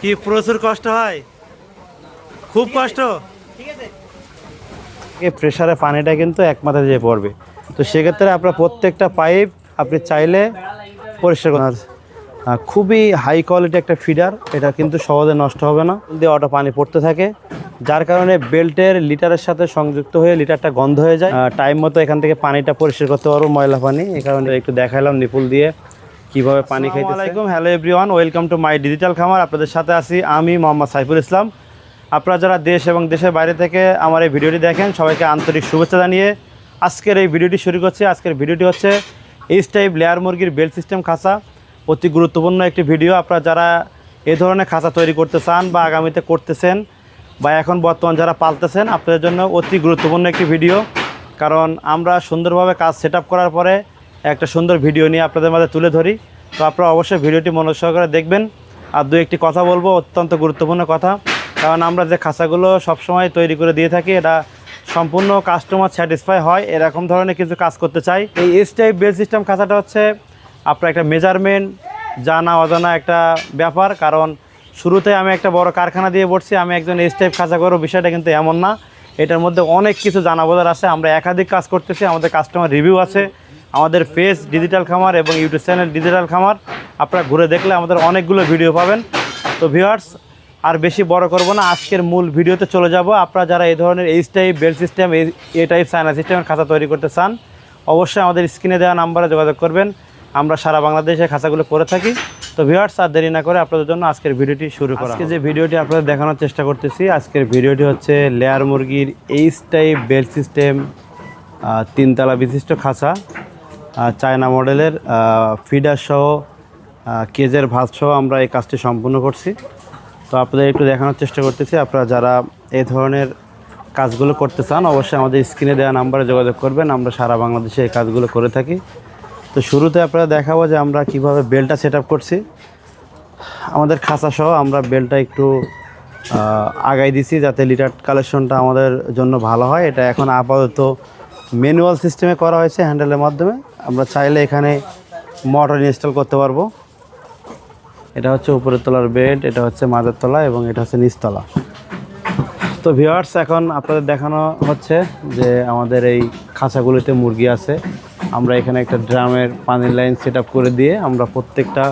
কি প্রচুর কষ্ট হয়? খুব কষ্ট? এই প্রেসারে পানিটা কিন্তু এক মাথায় যেয়ে পড়বে। তো সেক্ষেত্রে আপনার প্রত্যেকটা পাইপ আপনি চাইলে পরিষ্কার করার খুবই হাই কোয়ালিটি একটা ফিডার এটা কিন্তু সহজে নষ্ট হবে না। দিয়ে অটো পানি পড়তে থাকে যার কারণে বেল্টের লিটারের সাথে সংযুক্ত হয়ে লিটারটা গন্ধ হয়ে যায়। টাইম মতো এখান থেকে পানিটা পরিষ্কার করতে পারব ময়লা পানি। এই কারণে একটু দেখালাম নিপুল দিয়ে। কীভাবে পানি খাইতে আলাইকুম। Hello everyone welcome to my digital Khamar. আপনাদের সাথে আছি আমি মোহাম্মদ সাইফুল ইসলাম। আপনারা যারা দেশ এবং দেশের বাইরে থেকে আমার এই ভিডিওটি দেখেন সবাইকে আন্তরিক শুভেচ্ছা জানিয়ে আজকের এই ভিডিওটি শুরু করছি। আজকের ভিডিওটি হচ্ছে এইচ টাইপ লেয়ার মুরগির বেল সিস্টেম খাঁচা। অতি গুরুত্বপূর্ণ একটি ভিডিও। আপনারা যারা এই ধরনের খাঁচা তৈরি করতে চান বা আগামীতে করতেছেন বা এখন বর্তমান যারা পালতেছেন আপনাদের জন্য অতি গুরুত্বপূর্ণ একটি ভিডিও। কারণ আমরা সুন্দরভাবে কাজ সেট করার পরে একটা সুন্দর ভিডিও নিয়ে আপনাদের মাঝে তুলে ধরি। তো আপনারা অবশ্যই ভিডিওটি মনোযোগ সহকারে দেখবেন। আর দু একটি কথা বলব, অত্যন্ত গুরুত্বপূর্ণ কথা। কারণ আমরা যে খাঁচাগুলো সবসময় তৈরি করে দিয়ে থাকি, এটা সম্পূর্ণ কাস্টমার স্যাটিসফাই হয়। এরকম ধরনের কিছু কাজ করতে চাই। এই এস টাইপ বেল সিস্টেম খাঁচাটা হচ্ছে আপনার একটা মেজারমেন্ট জানা, অজানা একটা ব্যাপার। কারণ শুরুতে আমি একটা বড় কারখানা দিয়ে পড়ছি আমি একজন এস টাইপ খাঁচা করব বিষয়টা কিন্তু এমন না। এটার মধ্যে অনেক কিছু জানা বোঝার আছে। আমরা একাধিক কাজ করতেছি, আমাদের কাস্টমার রিভিউ আছে। আমাদের ফেস ডিজিটাল খামার এবং ইউটিউব চ্যানেল ডিজিটাল খামার। আপনারা ঘুরে দেখলে আমাদের অনেকগুলো ভিডিও পাবেন। তো ভিউয়ার্স আর বেশি বড় করব না আজকের মূল ভিডিওতে চলে যাব। আপনারা যারা এই ধরনের H type bell system A type China সিস্টেমের খাতা তৈরি করতে চান অবশ্যই আমাদের স্ক্রিনে দেওয়া নাম্বারে যোগাযোগ করবেন। আমরা সারা বাংলাদেশে খাঁচাগুলো করে থাকি। তো ভিউয়ার্স আর দেরি না করে আপনাদের জন্য আজকের ভিডিওটি শুরু করা আজকে যে ভিডিওটি আপনাদের দেখানোর চেষ্টা করতেছি আজকের ভিডিওটি হচ্ছে লেয়ার মুরগির এইচ টাইপ বেল সিস্টেম তিনতলা বিশিষ্ট খাঁচা। চায়না মডেলের ফিডার সহ কেজের ভাত সহ আমরা এই কাজটি সম্পূর্ণ করছি। তো আপনাদের একটু দেখানোর চেষ্টা করতেছি, আপনারা যারা এই ধরনের কাজগুলো করতে চান, অবশ্যই আমাদের স্ক্রিনে দেওয়া নাম্বারে যোগাযোগ করবেন, আমরা সারা বাংলাদেশে এই কাজগুলো করে থাকি। তো শুরুতে আপনারা দেখাবো যে আমরা কীভাবে বেলটা সেট করছি। আমাদের খাঁচা সহ আমরা বেলটা একটু আগাই দিছি যাতে লিটার কালেকশনটা আমাদের জন্য ভালো হয়। এটা এখন আপাতত ম্যানুয়াল সিস্টেমে করা হয়েছে হ্যান্ডেলের মাধ্যমে। আমরা চাইলে এখানে মোটর ইনস্টল করতে পারব। এটা হচ্ছে উপরের তলার বেড এটা হচ্ছে মাঝের তলা এবং এটা হচ্ছে নিচতলা তো ভিওয়ার্স এখন আপনাদের দেখানো হচ্ছে যে আমাদের এই খাঁচাগুলিতে মুরগি আছে। আমরা এখানে একটা ড্রামের পানির লাইন সেট করে দিয়ে আমরা প্রত্যেকটা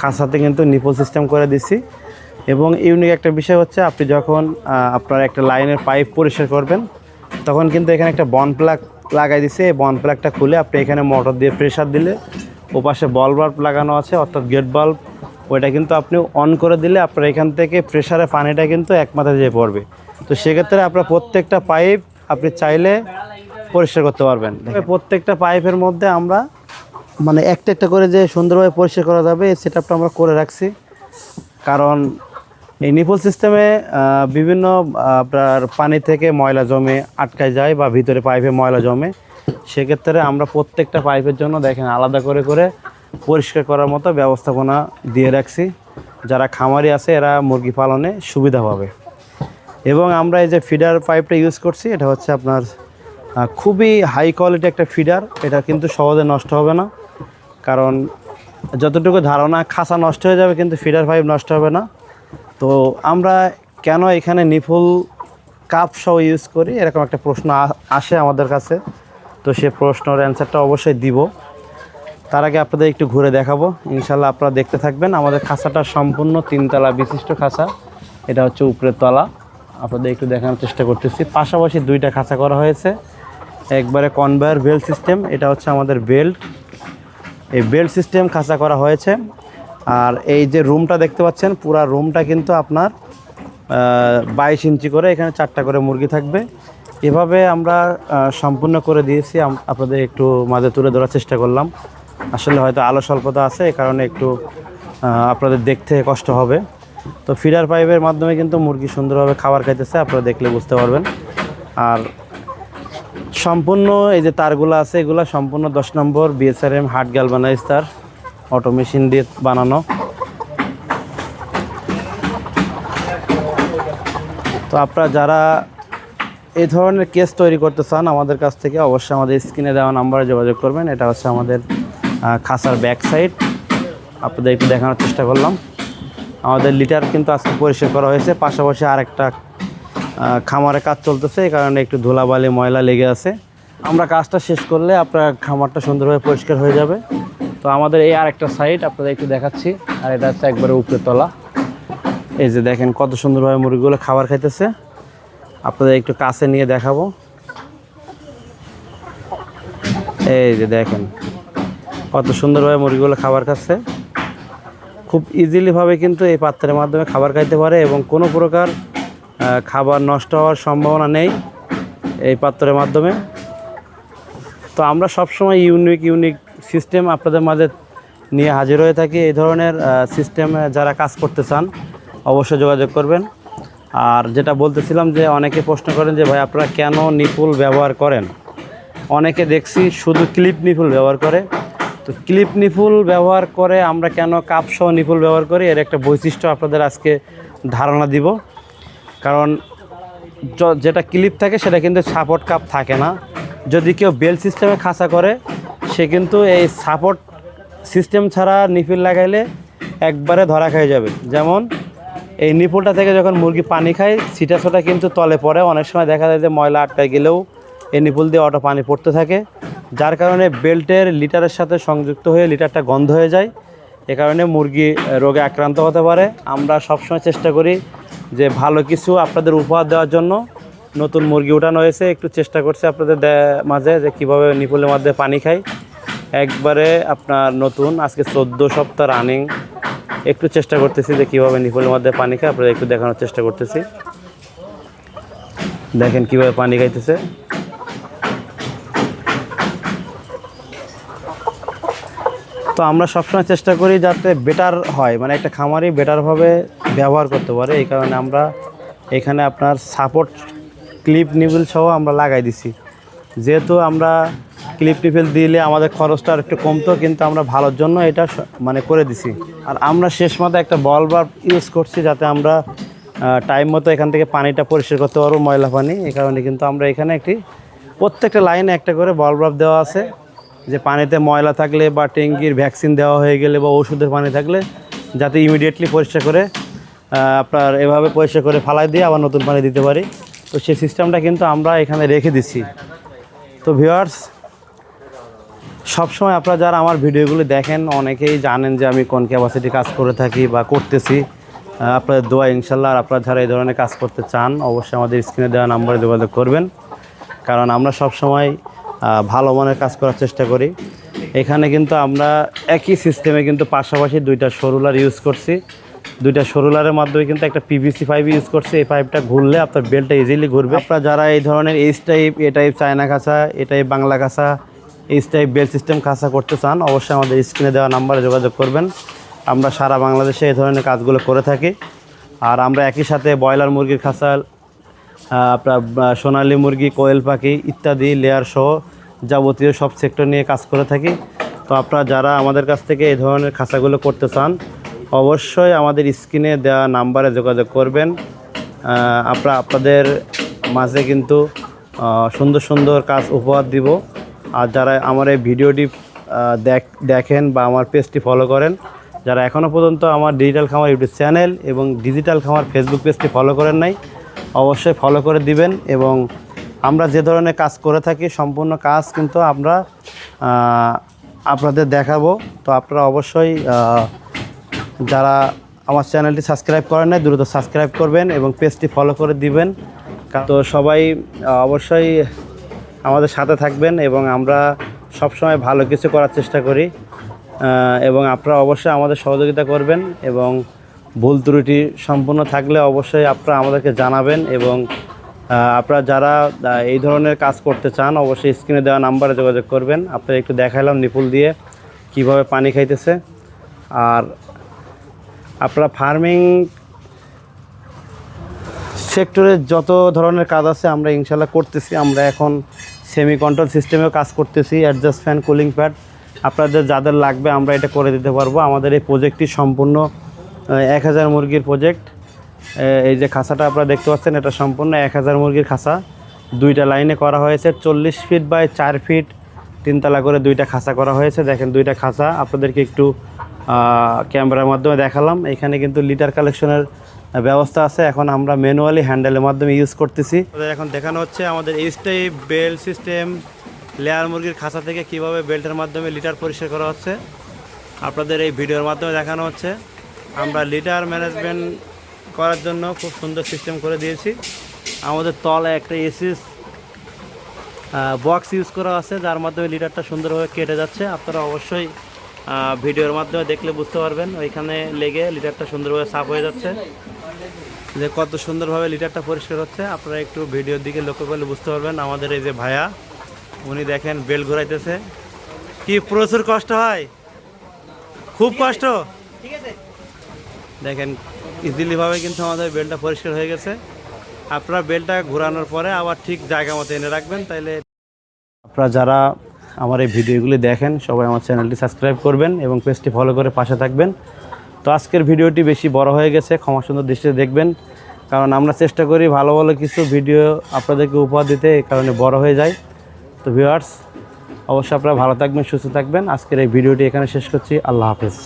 খাঁচাতে কিন্তু নিপল সিস্টেম করে দিছি। এবং ইউনিক একটা বিষয় হচ্ছে, আপনি যখন আপনার একটা লাইনের পাইপ পরিষ্কার করবেন, তখন কিন্তু এখানে একটা বন প্লাগ লাগাই দিছে, এই বন প্লাগটা খুলে আপনি এখানে মোটর দিয়ে প্রেশার দিলে ওপাশে বল বাল্ব লাগানো আছে, অর্থাৎ গেট বাল্ব ওইটা কিন্তু আপনি অন করে দিলে আপনার এখান থেকে প্রেশারে পানিটা কিন্তু এক মাথায় যেয়ে পড়বে। তো সেক্ষেত্রে আপনার প্রত্যেকটা পাইপ আপনি চাইলে পরিষ্কার করতে পারবেন। প্রত্যেকটা পাইপের মধ্যে আমরা মানে একটা একটা করে যে সুন্দরভাবে পরিষ্কার করা যাবে, এই সেট আমরা করে রাখছি। কারণ এই নিপল সিস্টেমে বিভিন্ন আপনার পানি থেকে ময়লা জমে আটকায় যায় বা ভিতরে পাইপে ময়লা জমে। সেক্ষেত্রে আমরা প্রত্যেকটা পাইপের জন্য দেখেন আলাদা করে করে পরিষ্কার করার মতো ব্যবস্থাপনা দিয়ে রাখছি। যারা খামারি আছে, এরা মুরগি পালনে সুবিধা পাবে। এবং আমরা এই যে ফিডার পাইপটা ইউজ করছি, এটা হচ্ছে আপনার খুবই হাই কোয়ালিটি একটা ফিডার। এটা কিন্তু সহজে নষ্ট হবে না। কারণ যতটুকু ধারণা খাসা নষ্ট হয়ে যাবে, কিন্তু ফিডার পাইপ নষ্ট হবে না। তো আমরা কেন এখানে নিফুল কাপ সহ ইউজ করি? এরকম একটা প্রশ্ন আসে আমাদের কাছে। তো সে প্রশ্নের অ্যান্সারটা অবশ্যই দিব। তার আগে আপনাদের একটু ঘুরে দেখাবো। ইনশাল্লাহ আপনারা দেখতে থাকবেন। আমাদের খাঁচাটা সম্পূর্ণ তিনতলা বিশিষ্ট খাঁচা। এটা হচ্ছে উপরের তলা। আপনাদের একটু দেখানোর চেষ্টা করতেছি। পাশাপাশি দুইটা খাঁচা করা হয়েছে। একবারে কনভেয়ার বেল্ট সিস্টেম এটা হচ্ছে আমাদের বেল্ট এই বেল্ট সিস্টেম খাঁচা করা হয়েছে। আর এই যে রুমটা দেখতে পাচ্ছেন, পুরা রুমটা কিন্তু আপনার বাইশ ইঞ্চি করে, এখানে চারটা করে মুরগি থাকবে। এভাবে আমরা সম্পূর্ণ করে দিয়েছি। আপনাদের একটু মাঝে তুলে ধরার চেষ্টা করলাম। আসলে হয়তো আলো স্বল্পতা আছে এই কারণে একটু আপনাদের দেখতে কষ্ট হবে। তো ফিডার পাইপের মাধ্যমে কিন্তু মুরগি সুন্দরভাবে খাবার খাইতেছে, আপনারা দেখলে বুঝতে পারবেন। আর সম্পূর্ণ এই যে তারগুলো আছে, এগুলো সম্পূর্ণ দশ নম্বর বিএসআরএম হার্ট গ্যালভানাইজ তার। অটো মেশিন দিয়ে বানানো। তো আপনারা যারা এই ধরনের কেস তৈরি করতে চান আমাদের কাছ থেকে অবশ্যই আমাদের স্ক্রিনে দেওয়া নাম্বারে যোগাযোগ করবেন। এটা হচ্ছে আমাদের খাসার ব্যাক সাইড আপনাদের একটু দেখানোর চেষ্টা করলাম। আমাদের লিটার কিন্তু আজকে পরিষ্কার করা হয়েছে। পাশাপাশি আরেকটা আহ, খামারে কাজ চলতেছে। এই কারণে একটু ধুলাবালি ময়লা লেগে আছে। আমরা কাজটা শেষ করলে আপনার খামারটা সুন্দরভাবে পরিষ্কার হয়ে যাবে। তো আমাদের এই আরেকটা সাইড আপনাদের একটু দেখাচ্ছি। আর এটা হচ্ছে একবারে উপরে তলা। এই যে দেখেন কত সুন্দরভাবে মুরগিগুলো খাবার খাইতেছে। আপনাদের একটু কাছে নিয়ে দেখাবো। এই যে দেখেন কত সুন্দরভাবে মুরগিগুলো খাবার খাচ্ছে। খুব ইজিলিভাবে কিন্তু এই পাত্রের মাধ্যমে খাবার খাইতে পারে এবং কোনো প্রকার খাবার নষ্ট হওয়ার সম্ভাবনা নেই এই পাত্রের মাধ্যমে। তো আমরা সবসময় ইউনিক ইউনিক সিস্টেম আপনাদের মাঝে নিয়ে হাজির হয়ে থাকি। এই ধরনের সিস্টেমে যারা কাজ করতে চান, অবশ্যই যোগাযোগ করবেন। আর যেটা বলতেছিলাম যে, অনেকে প্রশ্ন করেন যে, ভাই, আপনারা কেন নিপুল ব্যবহার করেন? অনেকে দেখছি শুধু ক্লিপ নিপুল ব্যবহার করে। তো ক্লিপ নিপুল ব্যবহার করে আমরা কেন কাপসহ নিপুল ব্যবহার করি, এর একটা বৈশিষ্ট্য আপনাদের আজকে ধারণা দিব। কারণ যেটা ক্লিপ থাকে, সেটা কিন্তু সাপোর্ট কাপ থাকে না। যদি কেউ বেল সিস্টেমে খাঁচা করে সে কিন্তু এই সাপোর্ট সিস্টেম ছাড়া নিপিল লাগাইলে একবারে ধরা খেয়ে যাবে। যেমন এই নিপুলটা থেকে যখন মুরগি পানি খায় সিটা ছোটা কিন্তু তলে পড়ে। অনেক সময় দেখা যায় যে ময়লা আটকায় গেলেও এই নিপুল দিয়ে অটো পানি পড়তে থাকে। যার কারণে বেল্টের লিটারের সাথে সংযুক্ত হয়ে লিটারটা গন্ধ হয়ে যায়। এ কারণে মুরগি রোগে আক্রান্ত হতে পারে। আমরা সবসময় চেষ্টা করি যে ভালো কিছু আপনাদের উপহার দেওয়ার জন্য। নতুন মুরগি উঠানো হয়েছে। একটু চেষ্টা করছে আপনাদের মাঝে যে কীভাবে নিপুলের মধ্যে পানি খায় একবারে আপনার নতুন, আজকে চোদ্দ সপ্তাহ রানিং একটু চেষ্টা করতেছি যে কীভাবে নিপুলের মধ্যে পানি খায়, আপনাদের একটু দেখানোর চেষ্টা করতেছি। দেখেন কীভাবে পানি খাইতেছে। তো আমরা সবসময় চেষ্টা করি যাতে বেটার হয় মানে একটা খামারই বেটারভাবে ব্যবহার করতে পারে। এই কারণে আমরা এখানে আপনার সাপোর্ট ক্লিপ নিবিল সহ আমরা লাগাই দিছি। যেহেতু আমরা ক্লিপ টিপেল দিলে আমাদের খরচটা আর একটু কমতো, কিন্তু আমরা ভালোর জন্য এটা মানে করে দিছি। আর আমরা শেষ মতো একটা বল বাল্ব ইউজ করছি যাতে আমরা টাইম মতো এখান থেকে পানিটা পরিষ্কার করতে পারব, ময়লা পানি। এই কারণে কিন্তু আমরা এখানে একটি, প্রত্যেকটা লাইনে একটা করে বল বাল্ব দেওয়া আছে, যে পানিতে ময়লা থাকলে বা ট্যাঙ্কির ভ্যাকসিন দেওয়া হয়ে গেলে বা ওষুধের পানি থাকলে যাতে ইমিডিয়েটলি পরিষ্কার করে আপনার এভাবে পরিষ্কার করে ফালাই দিয়ে আবার নতুন পানি দিতে পারি। তো সেই সিস্টেমটা কিন্তু আমরা এখানে রেখে দিচ্ছি তো ভিউয়ার্স সবসময় আপনারা যারা আমার ভিডিওগুলো দেখেন, অনেকেই জানেন যে আমি কোন ক্যাপাসিটি কাজ করে থাকি বা করতেছি। আপনাদের দোয়া ইনশাল্লাহ। আর আপনারা যারা এই ধরনের কাজ করতে চান, অবশ্যই আমাদের স্ক্রিনে দেওয়া নাম্বারে যোগাযোগ করবেন। কারণ আমরা সব সময় ভালো মানের কাজ করার চেষ্টা করি। এখানে কিন্তু আমরা একই সিস্টেমে কিন্তু পাশাপাশি দুইটা সরুলার ইউজ করছি। দুইটা সরুলারের মাধ্যমে কিন্তু একটা পিভিসি পাইপ ইউজ করছি। এই পাইপটা ঘুরলে আপনার বেলটা ইজিলি ঘুরবে। আপনারা যারা এই ধরনের H type A type China কাঁচা এ টাইপ বাংলা কাঁচা এইচ টাইপ বেল সিস্টেম কাঁচা করতে চান, অবশ্যই আমাদের স্ক্রিনে দেওয়া নাম্বারে যোগাযোগ করবেন। আমরা সারা বাংলাদেশে এই ধরনের কাজগুলো করে থাকি। আর আমরা একই সাথে ব্রয়লার মুরগির খাঁচা আপনার সোনালী মুরগি, কোয়েল পাখি ইত্যাদি লেয়ার সহ যাবতীয় সব সেক্টর নিয়ে কাজ করে থাকি। তো আপনারা যারা আমাদের কাছ থেকে এই ধরনের খাঁচাগুলো করতে চান, অবশ্যই আমাদের স্ক্রিনে দেওয়া নাম্বারে যোগাযোগ করবেন। আমরা আপনাদের মাঝে কিন্তু সুন্দর সুন্দর কাজ উপহার দিব। আর যারা আমার এই ভিডিওটি দেখ- দেখেন বা আমার পেজটি ফলো করেন, যারা এখনও পর্যন্ত আমার ডিজিটাল খামার ইউটিউব চ্যানেল এবং ডিজিটাল খামার ফেসবুক পেজটি ফলো করেন নাই, অবশ্যই ফলো করে দিবেন এবং আমরা যে ধরনের কাজ করে থাকি, সম্পূর্ণ কাজ কিন্তু আমরা আপনাদের দেখাবো। তো আপনারা অবশ্যই যারা আমার চ্যানেলটি সাবস্ক্রাইব করেন নাই, দ্রুত সাবস্ক্রাইব করবেন এবং পেজটি ফলো করে দিবেন। তো সবাই অবশ্যই আমাদের সাথে থাকবেন এবং আমরা সবসময় ভালো কিছু করার চেষ্টা করি এবং আপনারা অবশ্যই আমাদের সহযোগিতা করবেন এবং ভুল ত্রুটি সম্পূর্ণ থাকলে অবশ্যই আপনারা আমাদেরকে জানাবেন এবং আপনারা যারা এই ধরনের কাজ করতে চান অবশ্যই স্ক্রিনে দেওয়া নাম্বারে যোগাযোগ করবেন। আপনারা একটু দেখাইলাম নিপুল দিয়ে কীভাবে পানি খাইতেছে। আর আপনারা ফার্মিং সেক্টরে যত ধরনের কাজ আছে আমরা ইনশাল্লাহ করতেছি। আমরা এখন সেমি কন্ট্রোল সিস্টেমেও কাজ করতেছি অ্যাডজাস্ট ফ্যান কুলিং প্যাড আপনাদের যাদের লাগবে আমরা এটা করে দিতে পারব। আমাদের এই প্রজেক্টটি সম্পূর্ণ এক হাজার মুরগির প্রজেক্ট এই যে খাঁচাটা আপনারা দেখতে পাচ্ছেন, এটা সম্পূর্ণ এক হাজার মুরগির খাঁচা। দুইটা লাইনে করা হয়েছে, চল্লিশ ফিট বাই চার ফিট তিনতলা করে দুইটা খাঁচা করা হয়েছে। দেখেন দুইটা খাঁচা। আপনাদেরকে একটু ক্যামেরার মাধ্যমে দেখালাম। এখানে কিন্তু লিটার কালেকশনের ব্যবস্থা আছে। এখন আমরা ম্যানুয়ালি হ্যান্ডেলের মাধ্যমে ইউজ করতেছি। এখন দেখানো হচ্ছে আমাদের এইচটাই বেল্ট সিস্টেম লেয়ার মুরগির খাঁচা থেকে কীভাবে বেল্টের মাধ্যমে লিটার পরিষ্কার করা হচ্ছে। আপনাদের এই ভিডিওর মাধ্যমে দেখানো হচ্ছে। আমরা লিটার ম্যানেজমেন্ট করার জন্য খুব সুন্দর সিস্টেম করে দিয়েছি। আমাদের তলায় একটা এসিস বক্স ইউজ করা আছে, যার মাধ্যমে লিটারটা সুন্দরভাবে কেটে যাচ্ছে। আপনারা অবশ্যই ভিডিওর মাধ্যমে দেখলে বুঝতে পারবেন। ওইখানে লেগে লিটারটা সুন্দরভাবে সাফ হয়ে যাচ্ছে। যে কত সুন্দরভাবে লিটারটা পরিষ্কার হচ্ছে আপনারা একটু ভিডিওর দিকে লক্ষ্য করলে বুঝতে পারবেন আমাদের এই যে ভাইয়া উনি দেখেন বেল ঘোরাইতেছে। কি প্রচুর কষ্ট হয়। খুব কষ্ট। দেখেন ইজিলিভাবে কিন্তু আমাদের বেলটা পরিষ্কার হয়ে গেছে। আপনারা বেলটা ঘোরানোর পরে আবার ঠিক জায়গা মতো এনে রাখবেন তাইলে আপনারা যারা আমার এই ভিডিওগুলি দেখেন সবাই আমার চ্যানেলটি সাবস্ক্রাইব করবেন এবং পেজটি ফলো করে পাশে থাকবেন। তো আজকের ভিডিওটি বেশি বড় হয়ে গেছে, ক্ষমা সুন্দর দৃষ্টিতে দেখবেন। কারণ আমরা চেষ্টা করি ভালো ভালো কিছু ভিডিও আপনাদেরকে উপহার দিতে, এই কারণে বড় হয়ে যায়। তো ভিউয়ার্স, অবশ্যই আপনারা ভালো থাকবেন, সুস্থ থাকবেন। আজকের এই ভিডিওটি এখানে শেষ করছি। আল্লাহ হাফেজ।